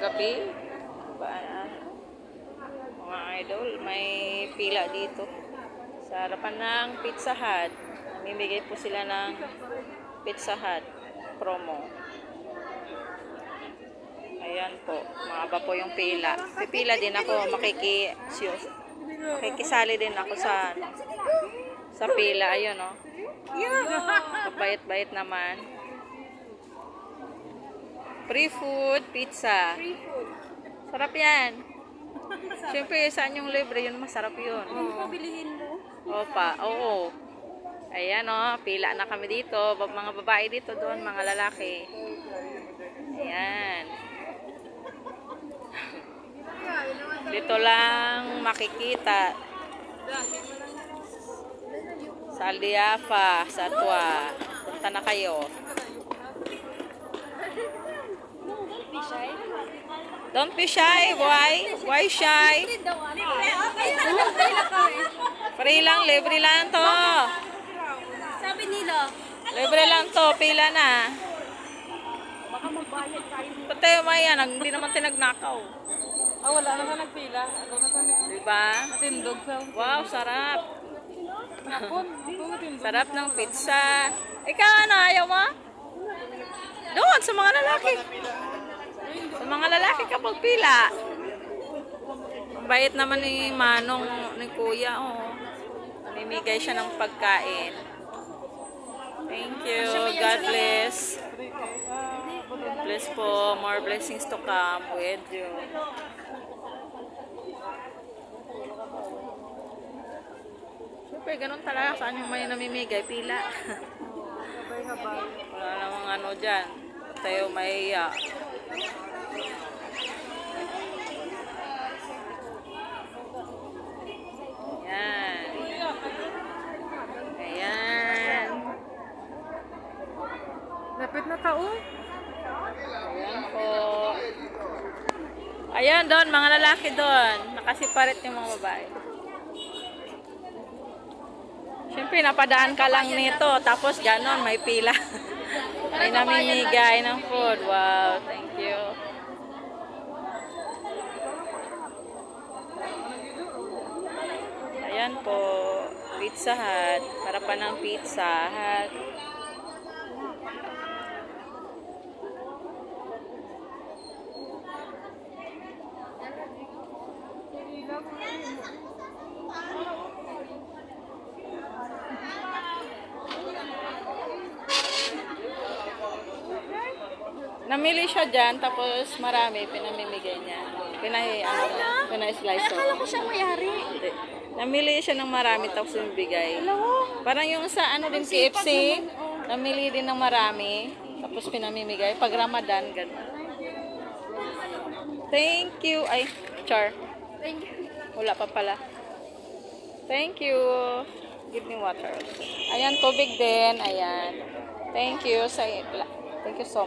gabi. Ba, mga idol, may pila dito. Sa harapan ng Pizza Hut. Namimigay po sila ng Pizza Hut promo. Ayan po, mahaba po yung pila. Pipila din ako, makiki, makikisali din ako sa sa pila. Ayun, oh. Kabait-bait naman. Free food, pizza. Free food. Sarap yan. Siyempre, saan yung libre, yun masarap yun. Ano pa bilihin mo? Opa, oo. Ayan o, pila na kami dito. Mga babae dito doon, mga lalaki. Ayan. Dito lang makikita. Sa Aldiafa, sa Atwa. Punta na kayo. Don't be shy. Why? Why shy? Free lang, libre lang to. Sabi nila, Libre lang to, pila na. baka magbayad tayo. Pati maya, hindi naman tinagnakaw. Ah, wala na ka nagpila. Na kami. Diba? Tindog sa... Wow, sarap. Tindog. Sarap ng pizza. Ikaw ano, ayaw mo? Doon, sa mga lalaki. Mga lalaki kapag pila. Ang bait naman ni Manong, ni Kuya, oh. Namimigay siya ng pagkain. Thank you. God bless. God bless po. More blessings to come with you. Siyempre, ganun talaga. Saan yung may namimigay? Pila. Wala namang ano dyan. Tayo mahiya. Ayan. Ayan. Lapit na taon. Ayan po. Ayan doon, mga lalaki doon. Nakasiparit yung mga babae. Siyempre, napadaan ka lang nito. Tapos ganon, may pila. may namimigay ng food. Wow, thank you. Ayan po, Pizza Hut. Harapan ng Pizza Hut. Namili siya dyan, tapos marami, pinamimigay niya. Pinahi, ano, pinay-slice Ay, akala ko siya mayari. Hindi. Namili siya ng marami, tapos bibigay. Dalawa. Parang yung sa ano din KFC, namili din ng marami, tapos pinamimigay. Pag Ramadan, gano'n. Thank you. Ay, char. Thank you. Wala pa pala. Thank you. Give me water. Ayan, tubig din. Ayan. Thank you. Sa, thank you so